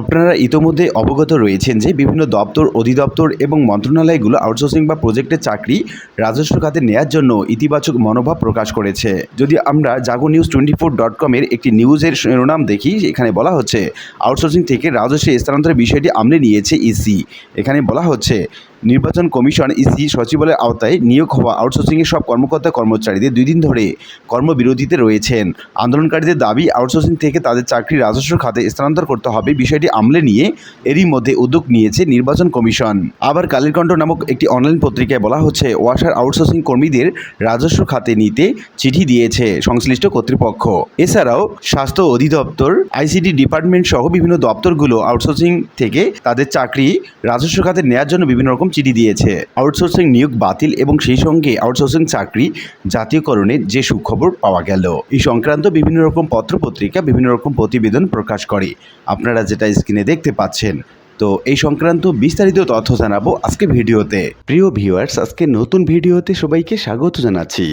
আপনারা ইতোমধ্যে অবগত রয়েছেন যে বিভিন্ন দপ্তর, অধিদপ্তর এবং মন্ত্রণালয়গুলো আউটসোর্সিং বা প্রজেক্টের চাকরি রাজস্ব খাতে নেয়ার জন্য ইতিবাচক মনোভাব প্রকাশ করেছে। যদি আমরা Jago news twenty four dot কমের একটি নিউজের শিরোনাম দেখি, এখানে বলা হচ্ছে আউটসোর্সিং থেকে রাজস্ব স্থানান্তরের বিষয়টি আমলে নিয়েছে ইসি এখানে বলা হচ্ছে নির্বাচন কমিশন ইসি সচিবালয়ের আওতায় নিয়োগ হওয়া আউটসোর্সিংয়ের সব কর্মকর্তা কর্মচারীদের দুই দিন ধরে কর্মবিরতিতে রয়েছেন। আন্দোলনকারীদের দাবি আউটসোর্সিং থেকে তাদের চাকরি রাজস্ব খাতে স্থানান্তর করতে হবে বিষয়টি আমলে নিয়ে এরই মধ্যে উদ্যোগ নিয়েছে নির্বাচন কমিশন। আবার কালীরকণ্ঠ নামক একটি অনলাইন পত্রিকায় বলা হচ্ছে, ওয়াসার আউটসোর্সিং কর্মীদের রাজস্ব খাতে নিতে চিঠি দিয়েছে সংশ্লিষ্ট কর্তৃপক্ষ। এছাড়াও স্বাস্থ্য অধিদপ্তর আইসিডি ডিপার্টমেন্ট সহ বিভিন্ন দপ্তরগুলো আউটসোর্সিং থেকে তাদের চাকরি, রাজস্ব খাতে নেওয়ার জন্য বিভিন্ন রকম চিঠি দিয়েছে, আউটসোর্সিং নিয়োগ বাতিল এবং সেই সঙ্গে আউটসোর্সিং চাকরি জাতীয়করণের যে সুখবর পাওয়া গেল। এই সংক্রান্ত বিভিন্ন রকম পত্রপত্রিকা বিভিন্ন রকম প্রতিবেদন প্রকাশ করে। আপনারা যেটা স্ক্রিনে দেখতে পাচ্ছেন। তো এই সংক্রান্ত বিস্তারিত তথ্য জানাব আজকে ভিডিওতে। প্রিয় ভিউয়ার্স, আজকে নতুন ভিডিওতে সবাইকে স্বাগত জানাচ্ছি।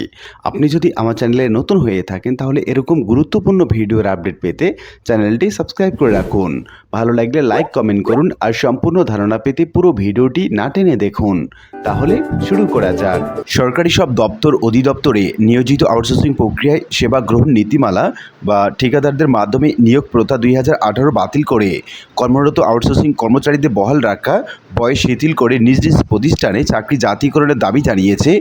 আপনি যদি আমার চ্যানেলে নতুন হয়ে থাকেন, তাহলে এরকম গুরুত্বপূর্ণ ভিডিওর আপডেট পেতে চ্যানেলটি সাবস্ক্রাইব করে রাখুন। ভালো লাগলে লাইক কমেন্ট করুন আর সম্পূর্ণ ধারণা পেতে পুরো ভিডিওটি না টেনে দেখুন। তাহলে শুরু করা যাক। সরকারি সব দপ্তর অধিদপ্তরে নিয়োজিত আউটসোর্সিং প্রক্রিয়ায় সেবা গ্রহণ নীতিমালা বা ঠিকাদারদের মাধ্যমে নিয়োগ প্রথা দুই হাজার আঠারো বাতিল করে। কর্মরত আউটসোর্সিং কর্মচারীদের বহাল রাখা, বয়স শিথিল করে নিজ নিজ প্রতিষ্ঠানে চাকরি জাতীয়করণের দাবি জানিয়েছে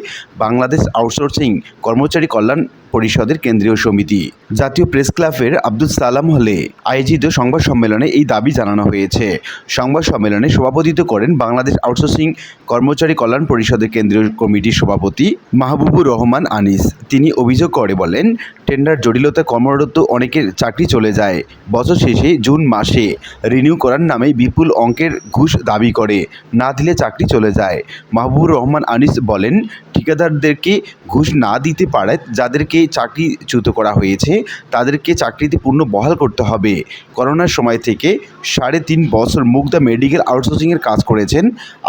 বাংলাদেশ আউটসোর্সিং কর্মচারী কল্যাণ পরিষদের কেন্দ্রীয় সমিতি। জাতীয় প্রেস ক্লাবের আব্দুল সালাম হলে আয়োজিত সংবাদ সম্মেলনে এই দাবি জানানো হয়েছে। সংবাদ সম্মেলনে সভাপতিত্ব করেন বাংলাদেশ আউটসোর্সিং কর্মচারী কল্যাণ পরিষদের কেন্দ্রীয় কমিটির সভাপতি মাহবুবুর রহমান আনিস। তিনি অভিযোগ করে বলেন, টেন্ডার জটিলতা কর্মরত অনেকের চাকরি চলে যায়। বছর শেষে জুন মাসে রিনিউ করার নামে বিপুল অঙ্কের ঘুষ দাবি করে। না দিলে চাকরি চলে যায়। মাহবুবুর রহমান আনিস বলেন, ঠিকাদারদেরকে ঘুষ না দিতে পারায় যাদেরকে চাকরিচ্যুত করা হয়েছে, তাদেরকে চাকরিতে পূর্ণ বহাল করতে হবে। করোনার সময় থেকে সাড়ে তিন বছর মুগ্ধা মেডিকেল আউটসোর্সিংয়ের কাজ করেছেন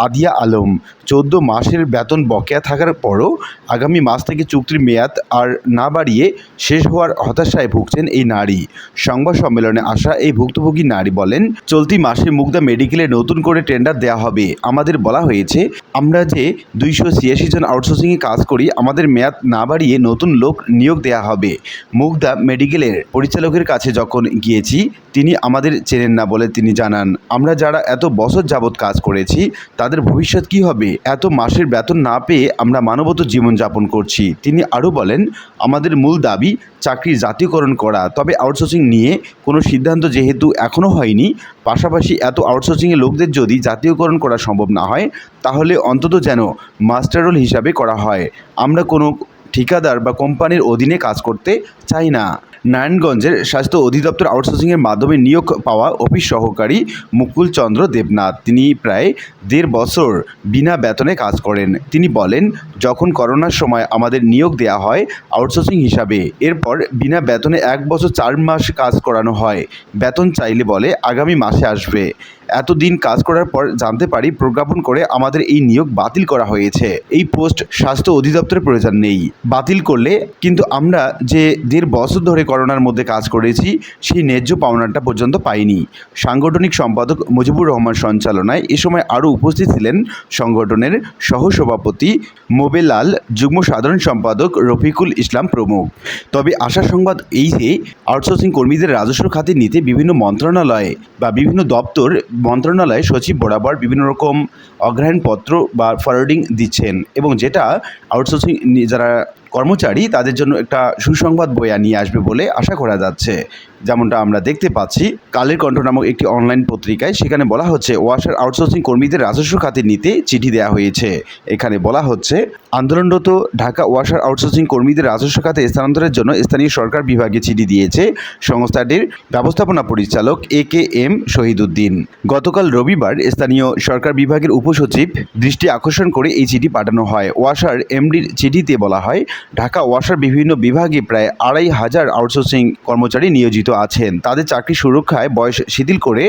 আদিয়া আলম। চোদ্দ মাসের বেতন বকেয়া থাকার পরও আগামী মাস থেকে চুক্তির মেয়াদ আর না বাড়িয়ে শেষ হওয়ার হতাশায় ভুগছেন এই নারী। সংবাদ সম্মেলনে আসা এই ভুক্তভোগী নারী বলেন, চলতি মাসে মুগ্ধা মেডিকেলে নতুন করে টেন্ডার দেওয়া হবে। আমাদের বলা হয়েছে, আমরা যে দুইশো ছিয়াশি জন আউটসোর্সিংয়ে কাজ করি, আমাদের মেয়াদ না বাড়িয়ে নতুন লোক নিয়োগ দেওয়া হবে। মুগ্ধা মেডিকেলের পরিচালকের কাছে যখন গিয়েছি, তিনি আমাদের চেনেন না বলে তিনি জানান, আমরা যারা এত বছর যাবৎ কাজ করেছি, তাদের ভবিষ্যৎ কি হবে? এত মাসের বেতন না পেয়ে আমরা মানবত জীবনযাপন করছি। তিনি আরও বলেন, আমাদের মূল দাবি চাকরির জাতীয়করণ করা। তবে আউটসোর্সিং নিয়ে কোনো সিদ্ধান্ত যেহেতু এখনও হয়নি, পাশাপাশি এত আউটসোর্সিংয়ে লোকদের যদি জাতীয়করণ করা সম্ভব না হয়, তাহলে অন্তত যেন মাস্টাররোল হিসাবে করা হয়। আমরা কোনো ঠিকাদার বা কোম্পানির অধীনে কাজ করতে চাই না। নারায়ণগঞ্জের স্বাস্থ্য অধিদপ্তর আউটসোর্সিংয়ের মাধ্যমে নিয়োগ পাওয়া অফিস সহকারী মুকুল চন্দ্র দেবনাথ। তিনি প্রায় দেড় বছর বিনা বেতনে কাজ করেন। তিনি বলেন, যখন করোনার সময় আমাদের নিয়োগ দেওয়া হয় আউটসোর্সিং হিসাবে, এরপর বিনা বেতনে এক বছর চার মাস কাজ করানো হয়। বেতন চাইলে বলে আগামী মাসে আসবে। এতদিন কাজ করার পর জানতে পারি প্রজ্ঞাপন করে আমাদের এই নিয়োগ বাতিল করা হয়েছে। এই পোস্ট স্বাস্থ্য অধিদপ্তরের প্রয়োজন নেই। বাতিল করলে কিন্তু আমরা যে দেড় বছর ধরে করোনার মধ্যে কাজ করেছি, সেই ন্যায্য পাওনাটা পর্যন্ত পাইনি। সাংগঠনিক সম্পাদক মুজিবুর রহমান সঞ্চালনায় এ সময় আরও উপস্থিত ছিলেন সংগঠনের সহসভাপতি মোবেলাল যুগ্ম সাধারণ সম্পাদক রফিকুল ইসলাম প্রমুখ। তবে আশা সংবাদ এই যে, আউটসোর্সিং কর্মীদের রাজস্ব খাতে নিতে বিভিন্ন মন্ত্রণালয়ে বা বিভিন্ন দপ্তর মন্ত্রণালয় সচিব বরাবর বিভিন্ন রকম অগ্রহায়ণপত্র বা ফরওয়ার্ডিং দিচ্ছেন এবং যেটা আউটসোর্সিং যারা কর্মচারী তাদের জন্য একটা সুসংবাদ বয়ে নিয়ে আসবে বলে আশা করা যাচ্ছে। যেমনটা আমরা দেখতে পাচ্ছি, কালের কণ্ঠ নামক একটি অনলাইন পত্রিকায় সেখানে বলা হচ্ছে ওয়াসার আউটসোর্সিং কর্মীদের রাজস্ব খাতে নিতে চিঠি দেওয়া হয়েছে। এখানে বলা হচ্ছে, আন্দোলনরত ঢাকা ওয়াসার আউটসোর্সিং কর্মীদের রাজস্ব খাতে স্থানান্তরের জন্য স্থানীয় সরকার বিভাগে চিঠি দিয়েছে। সংস্থাটির ব্যবস্থাপনা পরিচালক এ কে এম শহীদুদ্দিন। গতকাল রবিবার স্থানীয় সরকার বিভাগের উপসচিব দৃষ্টি আকর্ষণ করে এই চিঠি পাঠানো হয়। ওয়াসার এমডির চিঠিতে বলা হয়, ঢাকা ওয়াসার বিভিন্ন বিভাগে প্রায় আড়াই হাজার আউটসোর্সিং কর্মচারী নিয়োজিত আছেন, তাদের চাকরি সুরক্ষায় বয়স শিথিল করে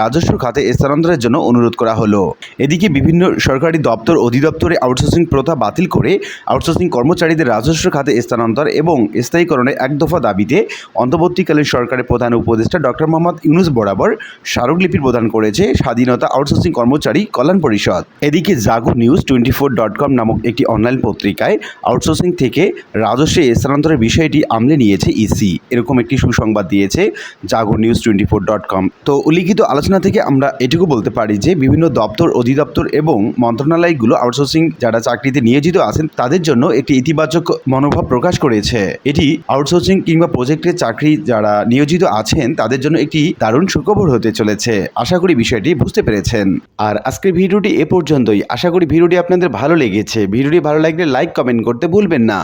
রাজস্ব খাতে স্থানান্তরের জন্য অনুরোধ করা হলো। এদিকে বিভিন্ন সরকারি দপ্তর অধিদপ্তরে আউটসোর্সিং প্রথা বাতিল করে আউটসোর্সিং কর্মচারীদের রাজস্ব খাতে স্থানান্তর এবং স্থায়ীকরণের এক দফা দাবিতে অন্তর্বর্তীকালীন সরকারের প্রধান উপদেষ্টা ডক্টর মোহাম্মদ ইউনুস বরাবর স্মারকলিপি প্রদান করেছে স্বাধীনতা আউটসোর্সিং কর্মচারী কল্যাণ পরিষদ। এদিকে Jago news twenty four dot com নামক একটি অনলাইন পত্রিকায় আউটসোর্সিং থেকে রাজস্বে স্থানান্তরের বিষয়টি আমলে নিয়েছে ইসি। এরকম একটি সুসংবাদ দিয়েছে Jago news twenty four dot com তো উল্লিখিত আলোচনা থেকে আমরা এটুকু বলতে পারি যে, বিভিন্ন দপ্তর, অধিদপ্তর এবং মন্ত্রণালয়গুলো আউটসোর্সিং যারা চাকরিতে নিয়োজিত আছেন, তাদের জন্য একটি ইতিবাচক মনোভাব প্রকাশ করেছে। এটি আউটসোর্সিং কিংবা প্রজেক্টের চাকরি যারা নিয়োজিত আছেন, তাদের জন্য একটি দারুণ সুখবর হতে চলেছে। আশা করি বিষয়টি বুঝতে পেরেছেন। আর আজকের ভিডিওটি এ পর্যন্তই। আশা করি ভিডিওটি আপনাদের ভালো লেগেছে। ভিডিওটি ভালো লাগলে লাইক কমেন্ট করতে ভুলবেন না।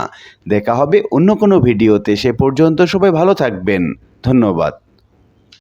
দেখা হবে অন্য কোনো ভিডিওতে। সে পর্যন্ত সবাই ভালো থাকবেন। ধন্যবাদ।